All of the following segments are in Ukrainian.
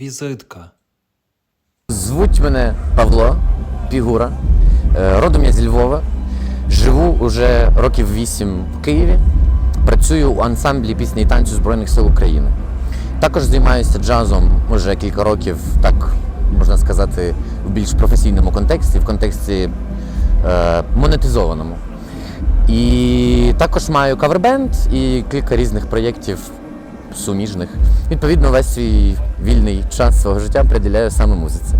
Візитка. Звуть мене Павло Пігура. Е, Родом я зі Львова. Живу уже років вісім в Києві. Працюю у ансамблі пісні і танцю Збройних сил України. Також займаюся джазом вже кілька років, так можна сказати, в більш професійному контексті, в контексті е, монетизованому. І також маю кавербенд і кілька різних проєктів суміжних. Відповідно, весь свій вільний час свого життя приділяю саме музиці.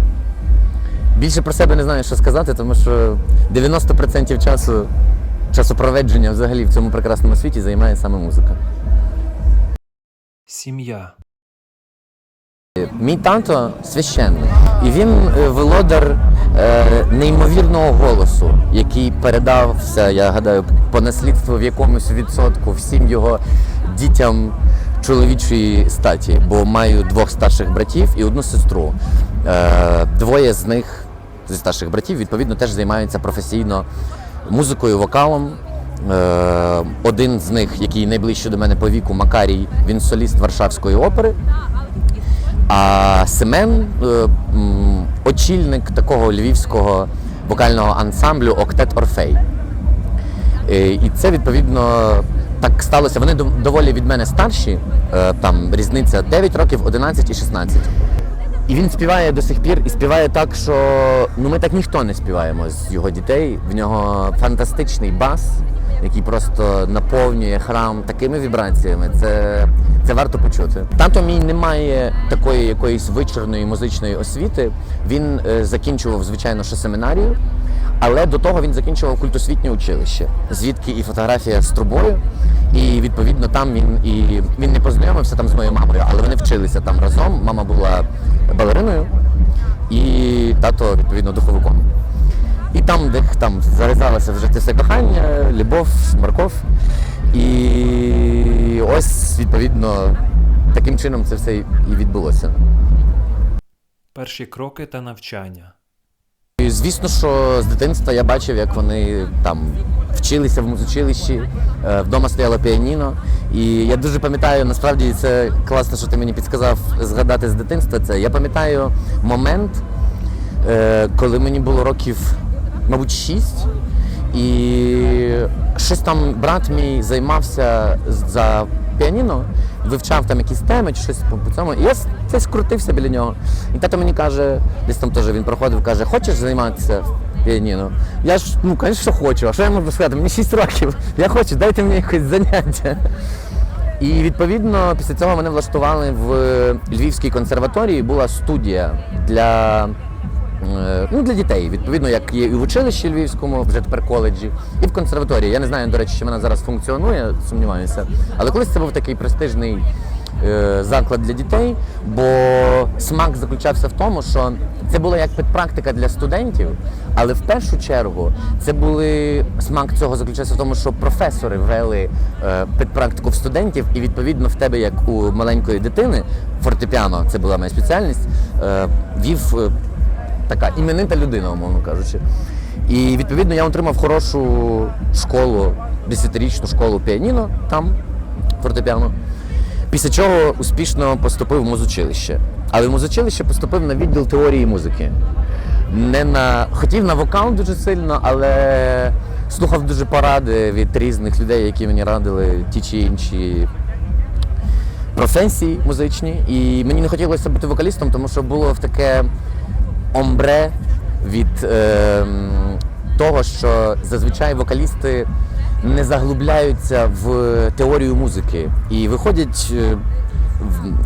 Більше про себе не знаю, що сказати, тому що 90% часу, часопроведження взагалі в цьому прекрасному світі займає саме музика. Сім'я. Мій тато священник, і він е, володар е, неймовірного голосу, який передався, я гадаю, по наслідству в якомусь відсотку всім його дітям чоловічої статі, бо маю двох старших братів і одну сестру. Е, двоє з них зі старших братів, відповідно, теж займаються професійно музикою, вокалом. Е, один з них, який найближче до мене по віку, Макарій, він соліст Варшавської опери. А Семен е, очільник такого львівського вокального ансамблю Октет Орфей. І це відповідно так сталося. Вони доволі від мене старші, е, там різниця 9 років, 11 і 16. І він співає до сих пір і співає так, що ну ми так ніхто не співаємо з його дітей. В нього фантастичний бас, який просто наповнює храм такими вібраціями. Це, це варто почути. Тато мій не має такої якоїсь вичерної музичної освіти. Він е, закінчував, звичайно, що семінарію. Але до того він закінчував культосвітнє училище, звідки і фотографія з трубою. І відповідно там він і він не познайомився там з моєю мамою, але вони вчилися там разом. Мама була балериною, і тато відповідно духовиком. І там, де там зарізалося вже це все кохання, любов, морков. І ось відповідно таким чином це все і відбулося. Перші кроки та навчання. Звісно, що з дитинства я бачив, як вони там вчилися в музичилищі, е, вдома стояло піаніно. І я дуже пам'ятаю, насправді це класно, що ти мені підказав згадати з дитинства це. Я пам'ятаю момент, е, коли мені було років, мабуть, шість. І щось там брат мій займався за піаніно, вивчав там якісь теми чи щось по цьому. І я це скрутився біля нього. І тато мені каже, десь там теж він проходив, каже, хочеш займатися піаніно? Я ж, ну, звісно, хочу. А що я можу сказати? Мені 6 років. Я хочу, дайте мені якесь заняття. І відповідно після цього мене влаштували в Львівській консерваторії. Була студія для, ну, для дітей, відповідно, як є і в училищі Львівському, вже тепер коледжі, і в консерваторії. Я не знаю, до речі, чи вона зараз функціонує, сумніваюся. Але колись це був такий престижний е, заклад для дітей, бо смак заключався в тому, що це була як підпрактика для студентів, але в першу чергу це були смак цього заключався в тому, що професори вели е, підпрактику в студентів, і відповідно в тебе, як у маленької дитини, фортепіано, це була моя спеціальність, е, вів е, така іменита людина, умовно кажучи. І відповідно я отримав хорошу школу, десятирічну школу піаніно там, фортепіано. Після чого успішно поступив в музучилище. Але в музучилище поступив на відділ теорії музики. Не на... Хотів на вокал дуже сильно, але слухав дуже поради від різних людей, які мені радили ті чи інші професії музичні. І мені не хотілося бути вокалістом, тому що було в таке омбре від е, того, що зазвичай вокалісти не заглубляються в теорію музики і виходять. е,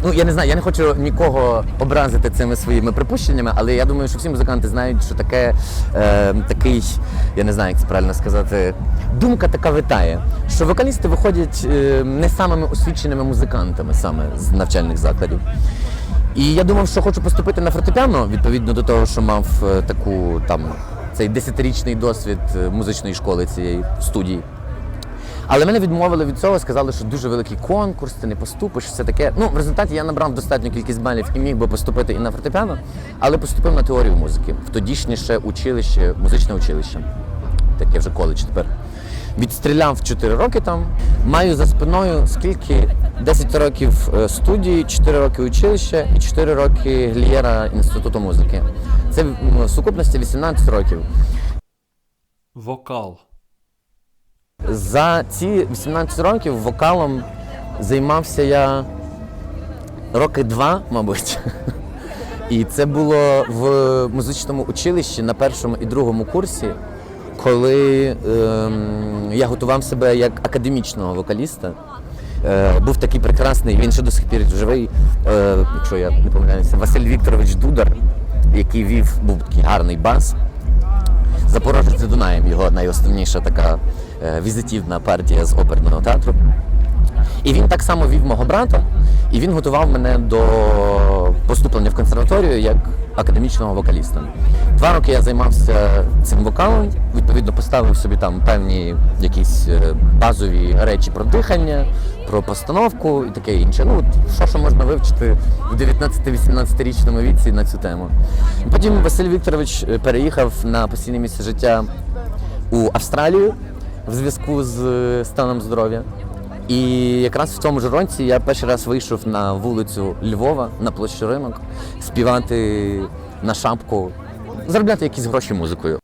Ну, я не знаю, я не хочу нікого образити цими своїми припущеннями, але я думаю, що всі музиканти знають, що таке е, такий, я не знаю, як це правильно сказати, думка така витає, що вокалісти виходять е, не самими освіченими музикантами саме з навчальних закладів. І я думав, що хочу поступити на фортепіано, відповідно до того, що мав е, таку там цей десятирічний досвід е, музичної школи цієї студії. Але мене відмовили від цього, сказали, що дуже великий конкурс, ти не поступиш, все таке. Ну, в результаті я набрав достатню кількість балів і міг би поступити і на фортепіано, але поступив на теорію музики в тодішнє училище, музичне училище. Таке вже коледж тепер. Відстріляв 4 роки там. Маю за спиною скільки 10 років е, студії, 4 роки училища і 4 роки Глієра Інституту музики. Це в сукупності 18 років. Вокал. За ці 18 років вокалом займався я роки два, мабуть. І це було в музичному училищі на першому і другому курсі, коли ем, я готував себе як академічного вокаліста. Е, був такий прекрасний, він ще до сих пір живий, е, якщо я не помиляюся, Василь Вікторович Дудар, який вів, був такий гарний бас. Запорожець за Дунаєм, його найосновніша така е, візитівна партія з оперного театру. І він так само вів мого брата, і він готував мене до поступлення в консерваторію як академічного вокаліста. Два роки я займався цим вокалом, відповідно поставив собі там певні якісь е, базові речі про дихання, про постановку і таке інше. Ну, що, що можна вивчити в 19-18-річному віці на цю тему. Потім Василь Вікторович е, переїхав на постійне місце життя у Австралію в зв'язку з е, станом здоров'я. І якраз в цьому ж році я перший раз вийшов на вулицю Львова на площу ринок співати на шапку, заробляти якісь гроші музикою.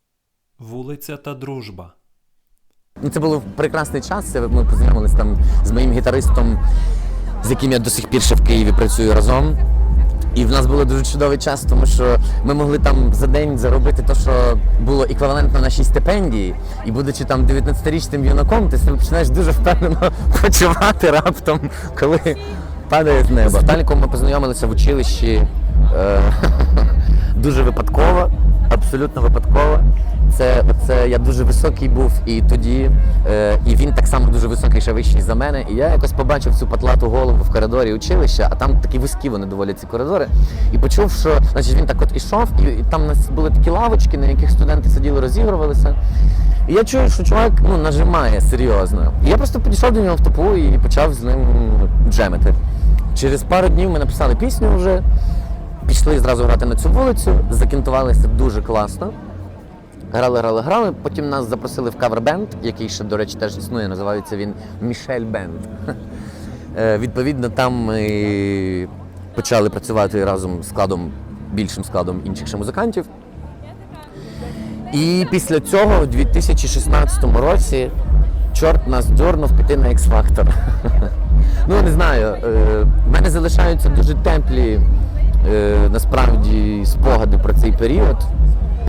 Вулиця та дружба. Ну, Це був прекрасний час. Ми познайомилися там з моїм гітаристом, з яким я до сих пір ще в Києві працюю разом. І в нас було дуже чудовий час, тому що ми могли там за день заробити те, що було еквівалентно нашій стипендії. І будучи там 19-річним юнаком, ти себе починаєш дуже впевнено почувати раптом, коли падає з неба. З Віталіком ми познайомилися в училищі е, дуже випадково, абсолютно випадково. Це, це я дуже високий був і тоді, е, і він так само дуже високий, ще вищий за мене. І я якось побачив цю патлату голову в коридорі училища, а там такі вузькі вони доволі ці коридори. І почув, що значить, він так от ішов, і, і там у нас були такі лавочки, на яких студенти сиділи, розігрувалися. І я чую, що чувак ну, нажимає серйозно. І я просто підійшов до нього в топу і почав з ним джемити. Через пару днів ми написали пісню вже, пішли зразу грати на цю вулицю, закінтувалися дуже класно. Грали, грали, грали. Потім нас запросили в кавер-бенд, який ще, до речі, теж існує. Називається він Мішель Бенд. Відповідно, там ми почали працювати разом з складом, більшим складом інших ще музикантів. І після цього, в 2016 році, чорт нас дьорнув піти на X-Factor. Ну, не знаю. е, В мене залишаються дуже теплі е, насправді спогади про цей період,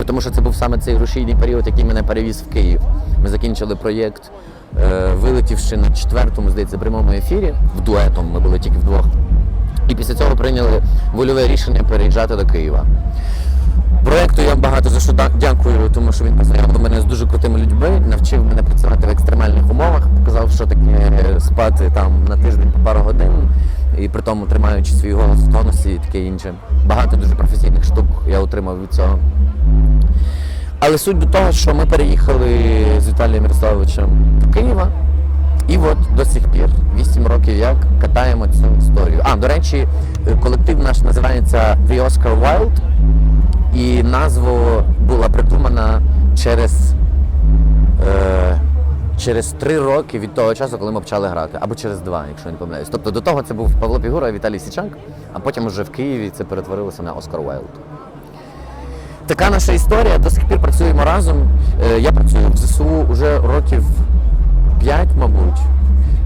тому що це був саме цей рушійний період, який мене перевіз в Київ. Ми закінчили проєкт, е, вилетівши на четвертому, здається, прямому ефірі, в дуетом ми були тільки вдвох. І після цього прийняли вольове рішення переїжджати до Києва. Проекту я багато за що дякую, тому що він познайомив мене з дуже крутими людьми, навчив мене працювати в екстремальних умовах, показав, що таке спати там на тиждень по пару годин, і при тому тримаючи свій голос в тонусі і таке інше. Багато дуже професійних штук я отримав від цього. Але суть до того, що ми переїхали з Віталієм Ярославовичем до Києва. І от до сих пір, 8 років як катаємо цю історію. А, до речі, е, колектив наш називається The Oscar Wild. І назва була придумана через, е, через три роки від того часу, коли ми почали грати, або через два, якщо не помиляюсь. Тобто до того це був Павло Пігура і Віталій Січак, а потім уже в Києві це перетворилося на Оскар Уайлд. Така наша історія. До сих пір працюємо разом. Е, Я працюю в ЗСУ вже років 5, мабуть.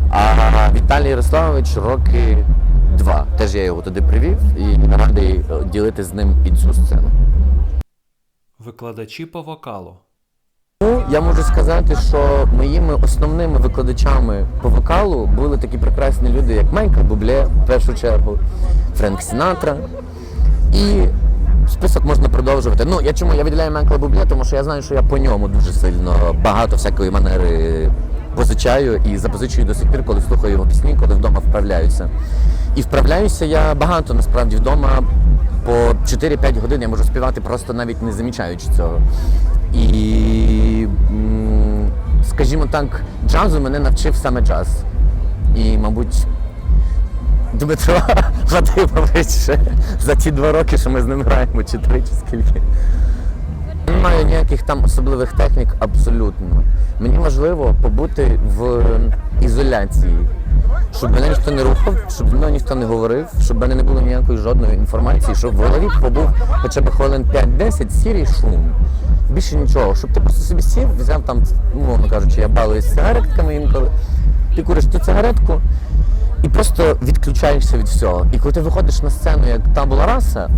А Віталій Ярославович роки два. Теж я його туди привів і радий е, ділити з ним і цю сцену. Викладачі по вокалу. Ну, я можу сказати, що моїми основними викладачами по вокалу були такі прекрасні люди, як Майкл Бубле, в першу чергу, Френк Сінатра. І список можна продовжувати. Ну, я чому я виділяю Майкла Бубле, тому що я знаю, що я по ньому дуже сильно багато всякої манери позичаю і запозичую до сих пір, коли слухаю його пісні, коли вдома вправляюся. І вправляюся я багато насправді вдома. По 4-5 годин я можу співати просто навіть не замічаючи цього. І, скажімо так, джазу мене навчив саме джаз. І, мабуть, Дмитро Вадимович ще за ті два роки, що ми з ним граємо, чи три, чи скільки. Не маю ніяких там особливих технік абсолютно. Мені важливо побути в ізоляції. щоб мене ніхто не рухав, щоб зі ніхто не говорив, щоб в мене не було ніякої жодної інформації, щоб в голові побув хоча б хвилин 5-10 сірий шум. Більше нічого, щоб ти просто собі сів, взяв там, умовно кажучи, я балуюсь сигаретками інколи. Ти куриш ту цигаретку і просто відключаєшся від всього. І коли ти виходиш на сцену, як та була раса,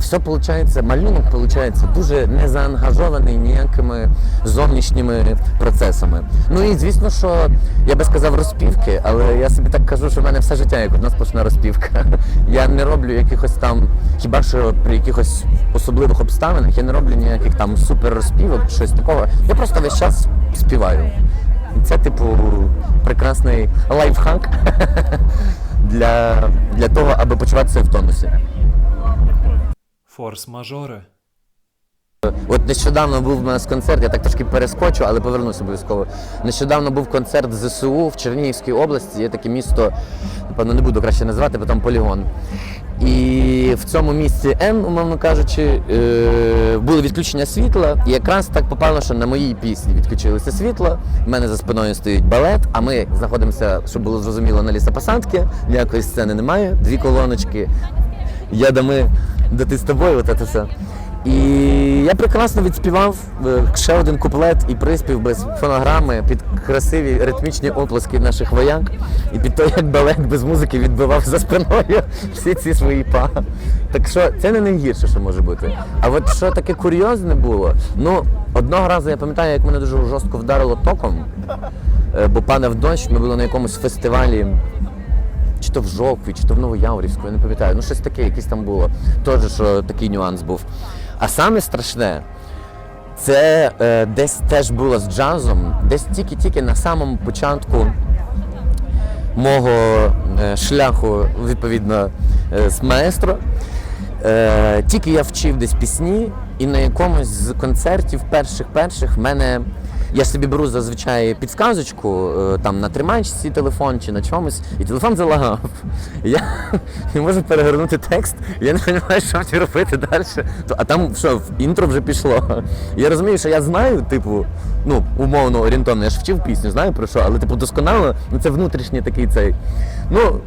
все виходить, малюнок виходить дуже не заангажований ніякими зовнішніми процесами. Ну і звісно, що я би сказав розпівки, але я собі так кажу, що в мене все життя як одна сплошна розпівка. Я не роблю якихось там, хіба що при якихось особливих обставинах, я не роблю ніяких там супер розпівок, щось такого. Я просто весь час співаю. Це, типу, прекрасний лайфхак для, для того, аби почуватися в тонусі. Форс-мажори. От нещодавно був у нас концерт, я так трошки перескочу, але повернуся обов'язково. Нещодавно був концерт ЗСУ в Чернігівській області. Є таке місто, напевно, не буду краще називати, бо там полігон. І в цьому місці М, умовно кажучи, е, було відключення світла. І якраз так попало, що на моїй пісні відключилося світло. У мене за спиною стоїть балет, а ми знаходимося, щоб було зрозуміло, на лісопосадці. Ніякої сцени немає. Дві колоночки. Я дами, да ти з тобою, от це все. І я прекрасно відспівав е, ще один куплет і приспів без фонограми під красиві ритмічні оплески наших вояк, і під те, як балет без музики відбивав за спиною всі ці свої па. Так що це не найгірше, що може бути. А от що таке курйозне було, ну одного разу я пам'ятаю, як мене дуже жорстко вдарило током, е, бо падав дощ, ми були на якомусь фестивалі чи то в Жовкві, чи то в Новояворівську, я не пам'ятаю. Ну, щось таке, якесь там було. Теж, що такий нюанс був. А саме страшне, це е, десь теж було з джазом, десь тільки-тільки на самому початку мого е, шляху, відповідно, е, з маестро. Е, тільки я вчив десь пісні, і на якомусь з концертів перших-перших в мене. Я собі беру зазвичай підсказочку е, там на тримачці телефон чи на чомусь, і телефон залагав. Я не можу перегорнути текст, я не розумію, що мені робити далі. А там що, інтро вже пішло. Я розумію, що я знаю, типу, ну, умовно орієнтовно, я ж вчив пісню, знаю про що, але типу досконало, ну це внутрішній такий цей. Ну,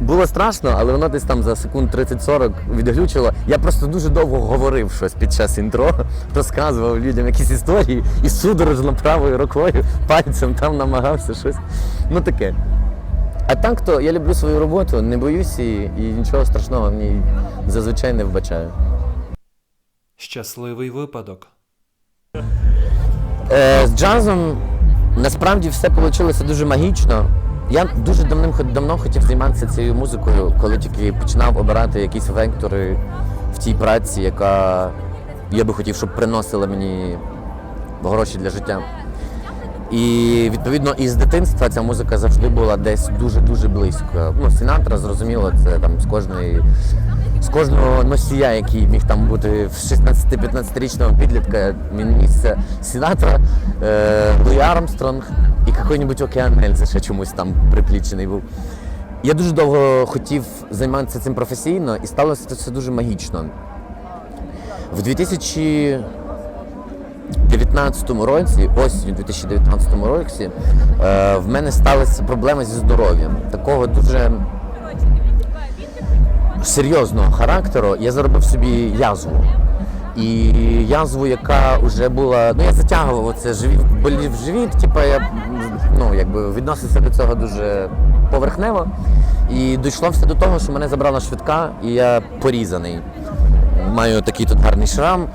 було страшно, але воно десь там за секунд 30-40 відглючило. Я просто дуже довго говорив щось під час інтро, розказував людям якісь історії і судорожно правою рукою, пальцем там намагався щось. Ну таке. А так то я люблю свою роботу, не боюсь і, і нічого страшного в ній зазвичай не вбачаю. Щасливий випадок. Е, з джазом насправді все вийшло дуже магічно. Я дуже давним давно хотів займатися цією музикою, коли тільки починав обирати якісь вектори в тій праці, яка я би хотів, щоб приносила мені гроші для життя. І відповідно із дитинства ця музика завжди була десь дуже-дуже близько. Ну, Сінатра, зрозуміло, це там з кожної з кожного носія, який міг там бути в 16-15-річного підлітка, він місце Сінатра, е, Луї Армстронг і який-небудь Океан Ельзи ще чомусь там приплічений був. Я дуже довго хотів займатися цим професійно і сталося це дуже магічно. В 2019 році, осінню 2019 році, е, в мене сталися проблеми зі здоров'ям. Такого дуже серйозного характеру. Я заробив собі язву. І язву, яка вже була. Ну я затягував оце живіт, болів живіт, типу я ну, якби відносився до цього дуже поверхнево. І дійшло все до того, що мене забрала швидка, і я порізаний. Маю такий тут гарний шрам,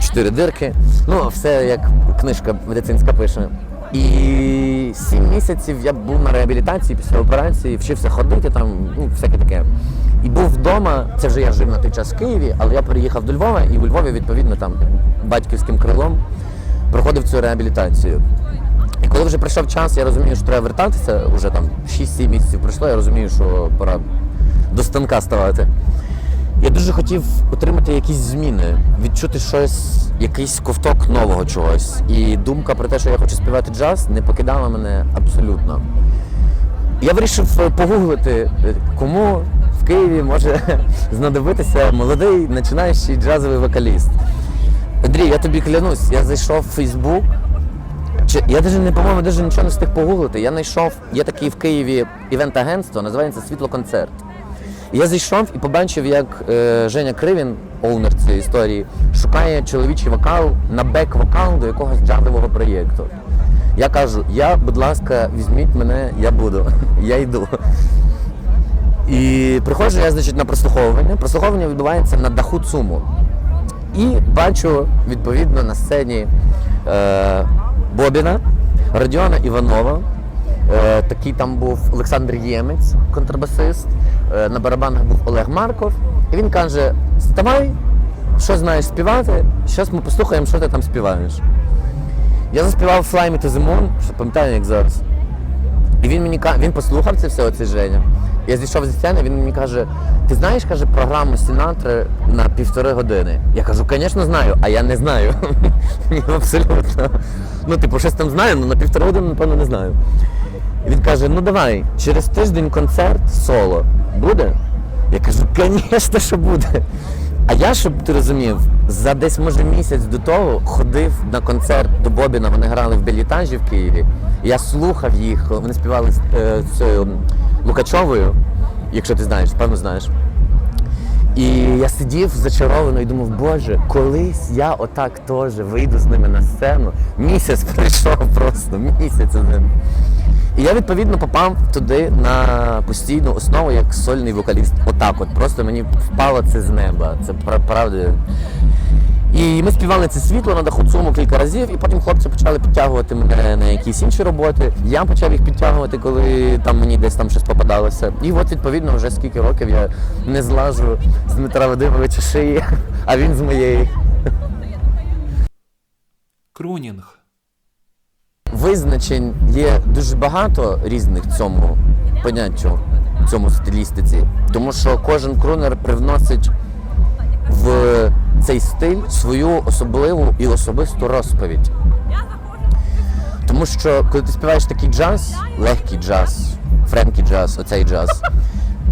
чотири дирки. Ну, все як книжка медицинська пише. І сім місяців я був на реабілітації після операції, вчився ходити там, ну, всяке таке. І був вдома, це вже я жив на той час в Києві, але я переїхав до Львова і у Львові, відповідно, там батьківським крилом проходив цю реабілітацію. І коли вже прийшов час, я розумію, що треба вертатися, вже там 6-7 місяців пройшло, я розумію, що пора до станка ставати. Я дуже хотів отримати якісь зміни, відчути щось, якийсь ковток нового чогось. І думка про те, що я хочу співати джаз, не покидала мене абсолютно. Я вирішив погуглити, е, кому Києві може знадобитися молодий починаючий джазовий вокаліст. Андрій, я тобі клянусь, я зайшов в Фейсбук, я навіть не по-моєму навіть нічого не встиг погуглити. Я знайшов, є такий в Києві івент-агентство, називається Світло-концерт. Я зайшов і побачив, як е, Женя Кривін, оунер цієї історії, шукає чоловічий вокал на бек-вокал до якогось джазового проєкту. Я кажу, я, будь ласка, візьміть мене, я буду. Я йду. І приходжу я, значить, на прослуховування. Прослуховування відбувається на даху ЦУМу. І бачу відповідно на сцені е, Бобіна, Радіона Іванова. Е, такий там був Олександр Ємець, контрабасист. Е, на барабанах був Олег Марков. І він каже: Вставай, що знаєш співати, зараз ми послухаємо, що ти там співаєш. Я заспівав Fly Me to the Moon, пам'ятаю, як зараз. І він мені він послухав це все, оцей Женя. Я зійшов зі сцени, він мені каже: ти знаєш, каже, програму Сінатри на півтори години. Я кажу, звісно, знаю, а я не знаю. Абсолютно. Ну, типу, щось там знаю, але на півтори години, напевно, не знаю. Він каже: ну давай, через тиждень концерт соло буде? Я кажу, звісно, що буде. А я, щоб ти розумів, за десь може місяць до того ходив на концерт до Бобіна, вони грали в Белітажі в Києві. Я слухав їх, вони співали з, е, цією Лукачовою, якщо ти знаєш, певно знаєш. І я сидів зачаровано і думав, боже, колись я отак теж вийду з ними на сцену. Місяць пройшов просто, місяць з ними. І я відповідно попав туди на постійну основу як сольний вокаліст. Отак от. Просто мені впало це з неба. Це правда. І ми співали це світло на даху ЦУМу кілька разів, і потім хлопці почали підтягувати мене на якісь інші роботи. Я почав їх підтягувати, коли там мені десь там щось попадалося. І от відповідно вже скільки років я не злажу з Дмитра Вадимовича шиї, а він з моєї. Крунінг. Визначень є дуже багато різних цьому поняттю, цьому стилістиці, тому що кожен крунер привносить в цей стиль свою особливу і особисту розповідь. Тому що коли ти співаєш такий джаз, легкий джаз, френкі джаз, оцей джаз,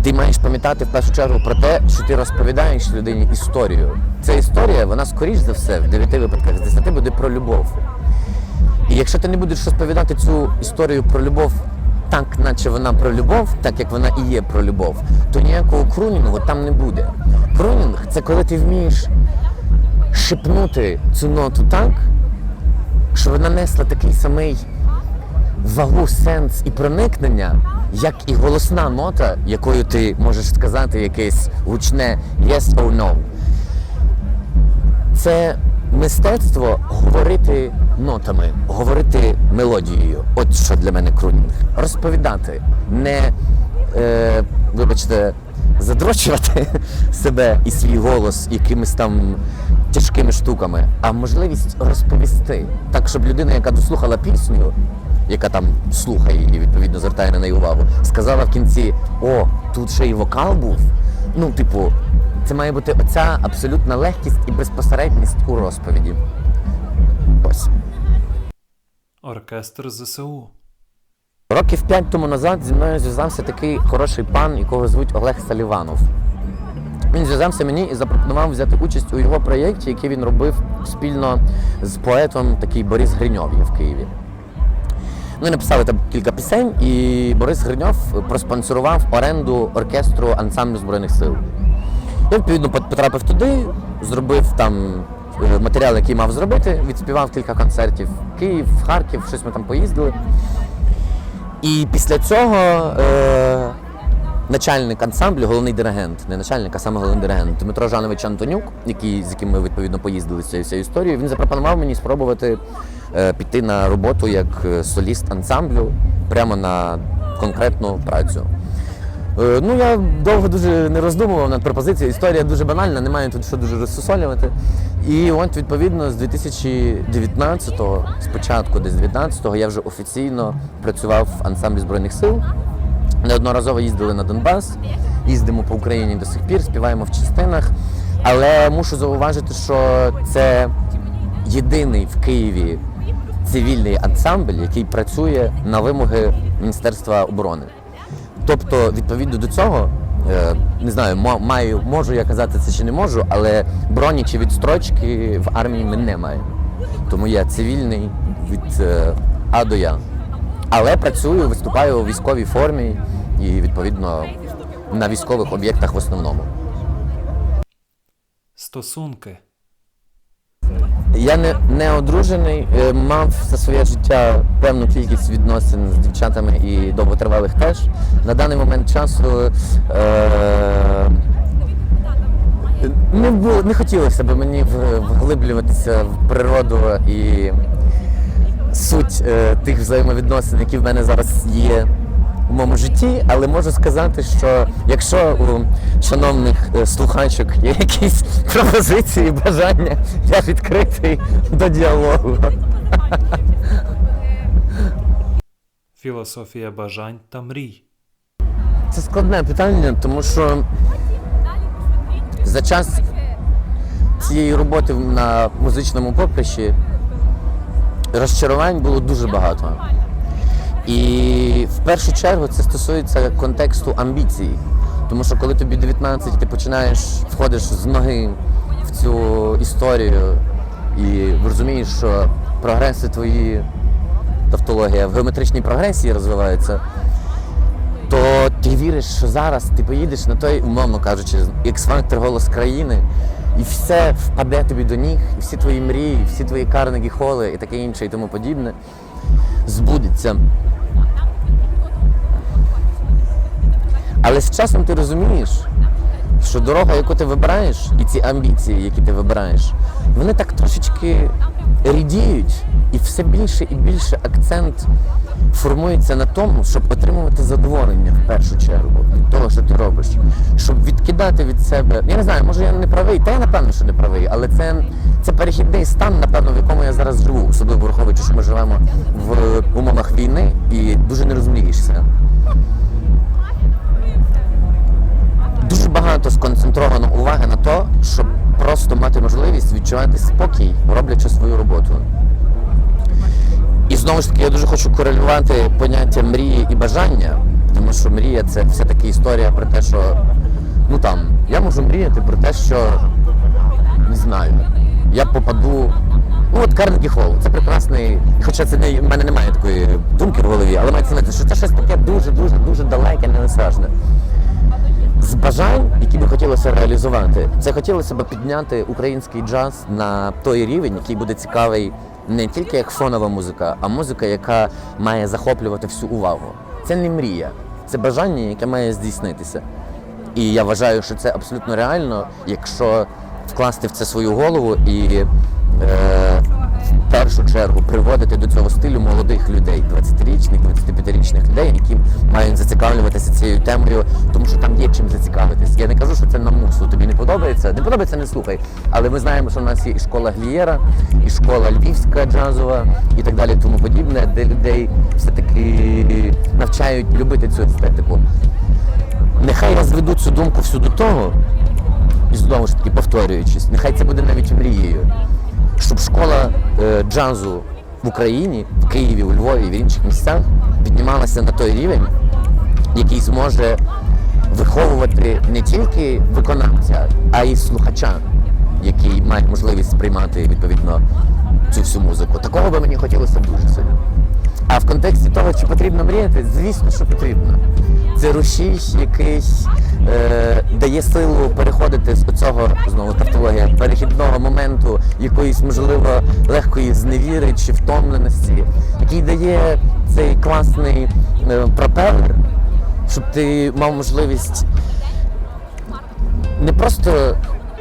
ти маєш пам'ятати в першу чергу про те, що ти розповідаєш людині історію. Ця історія, вона скоріш за все, в 9 випадках з 10 буде про любов. І якщо ти не будеш розповідати цю історію про любов так, наче вона про любов, так як вона і є про любов, то ніякого крунінгу там не буде. Крунінг це коли ти вмієш шипнути цю ноту так, щоб вона несла такий самий вагу, сенс і проникнення, як і голосна нота, якою ти можеш сказати якесь гучне yes or no. Це мистецтво говорити нотами, говорити мелодією. От що для мене крунінг. Розповідати, не, е, вибачте, задрочувати себе і свій голос якимись там тяжкими штуками, а можливість розповісти. Так, щоб людина, яка дослухала пісню, яка там слухає і відповідно звертає на неї увагу, сказала в кінці: О, тут ще й вокал був. Ну, типу, це має бути оця абсолютна легкість і безпосередність у розповіді. Ось. Оркестр ЗСУ. Років п'ять тому назад зі мною зв'язався такий хороший пан, якого звуть Олег Саліванов. Він зв'язався мені і запропонував взяти участь у його проєкті, який він робив спільно з поетом такий Борис Гриньов є в Києві. Ми написали там кілька пісень, і Борис Гриньов проспонсорував оренду оркестру ансамблю Збройних сил. Я відповідно пот- потрапив туди, зробив там е, матеріал, який мав зробити, відспівав кілька концертів. Київ, Харків, щось ми там поїздили. І після цього е, начальник ансамблю, головний диригент, не начальник, а саме головний диригент Дмитро Жанович Антонюк, який, з яким ми відповідно поїздили з цією всією історією, він запропонував мені спробувати е, піти на роботу як е, соліст ансамблю прямо на конкретну працю. Е, Ну, я довго дуже не роздумував над пропозицією. Історія дуже банальна, немає тут що дуже розсусолювати. І от, відповідно, з 2019-го, спочатку десь 19-го, я вже офіційно працював в ансамблі Збройних сил. Неодноразово їздили на Донбас, їздимо по Україні до сих пір, співаємо в частинах. Але мушу зауважити, що це єдиний в Києві цивільний ансамбль, який працює на вимоги Міністерства оборони. Тобто, відповідно до цього, е, не знаю, маю, можу я казати це чи не можу, але броні чи відстрочки в армії ми не маємо. Тому я цивільний від е, А до Я. Але працюю, виступаю у військовій формі і відповідно на військових об'єктах в основному. Стосунки. Я не, не одружений, е, мав за своє життя певну кількість відносин з дівчатами і довготривалих теж. На даний момент часу е, не, було, не хотілося б мені вглиблюватися в природу і суть е, тих взаємовідносин, які в мене зараз є в моєму житті, але можу сказати, що якщо у шановних е, слухачок є якісь пропозиції, бажання, я відкритий до діалогу. Філософія бажань та мрій. Це складне питання, тому що за час цієї роботи на музичному поприщі розчарувань було дуже багато. І в першу чергу це стосується контексту амбіцій. Тому що коли тобі 19, ти починаєш входиш з ноги в цю історію і розумієш, що прогреси твої, тавтологія, в геометричній прогресії розвиваються, то ти віриш, що зараз ти поїдеш на той, умовно кажучи, X-фактор голос країни, і все впаде тобі до ніг, і всі твої мрії, всі твої карнегі холи і таке інше, і тому подібне збудеться. Але з часом ти розумієш, що дорога, яку ти вибираєш, і ці амбіції, які ти вибираєш, вони так трошечки рідіють, і все більше і більше акцент формується на тому, щоб отримувати задоволення в першу чергу від того, що ти робиш, щоб відкидати від себе. Я не знаю, може я не правий, та я напевно, що не правий, але це, це перехідний стан, напевно, в якому я зараз живу, особливо враховуючи, що ми живемо в умовах війни і дуже не розумієшся. Дуже багато сконцентровано уваги на то, щоб просто мати можливість відчувати спокій, роблячи свою роботу. І знову ж таки, я дуже хочу корелювати поняття мрії і бажання, тому що мрія це все-таки історія про те, що ну там, я можу мріяти про те, що не знаю, я попаду. Ну от Карнегі Холл, це прекрасний, хоча це не в мене немає такої думки в голові, але мається на увазі, що це щось таке дуже, дуже, далеке, неосяжне з бажань, які би хотілося реалізувати, це хотілося б підняти український джаз на той рівень, який буде цікавий не тільки як фонова музика, а музика, яка має захоплювати всю увагу. Це не мрія, це бажання, яке має здійснитися. І я вважаю, що це абсолютно реально, якщо вкласти в це свою голову і е, першу чергу приводити до цього стилю молодих людей, 20-річних, 25-річних людей, які мають зацікавлюватися цією темою, тому що там є чим зацікавитись. Я не кажу, що це на мусу. Тобі не подобається. Не подобається, не слухай. Але ми знаємо, що в нас є і школа Глієра, і школа Львівська джазова, і так далі, тому подібне, де людей все-таки навчають любити цю естетику. Нехай я зведу цю думку всю до того, і знову ж таки повторюючись, нехай це буде навіть мрією, щоб школа е, джазу в Україні, в Києві, у Львові, в інших місцях піднімалася на той рівень, який зможе виховувати не тільки виконавця, а й слухача, який має можливість сприймати відповідно цю всю музику. Такого би мені хотілося дуже сильно. А в контексті того, чи потрібно мріяти, звісно, що потрібно. Це рушій, який е, дає силу переходити з цього знову тавтологія перехідного моменту якоїсь можливо легкої зневіри чи втомленості, який дає цей класний е, пропелер, щоб ти мав можливість не просто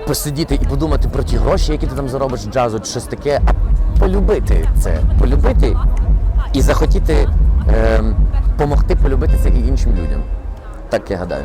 посидіти і подумати про ті гроші, які ти там заробиш джазу, чи щось таке, а полюбити це, полюбити і захотіти е, помогти полюбити це і іншим людям. Так я гадаю.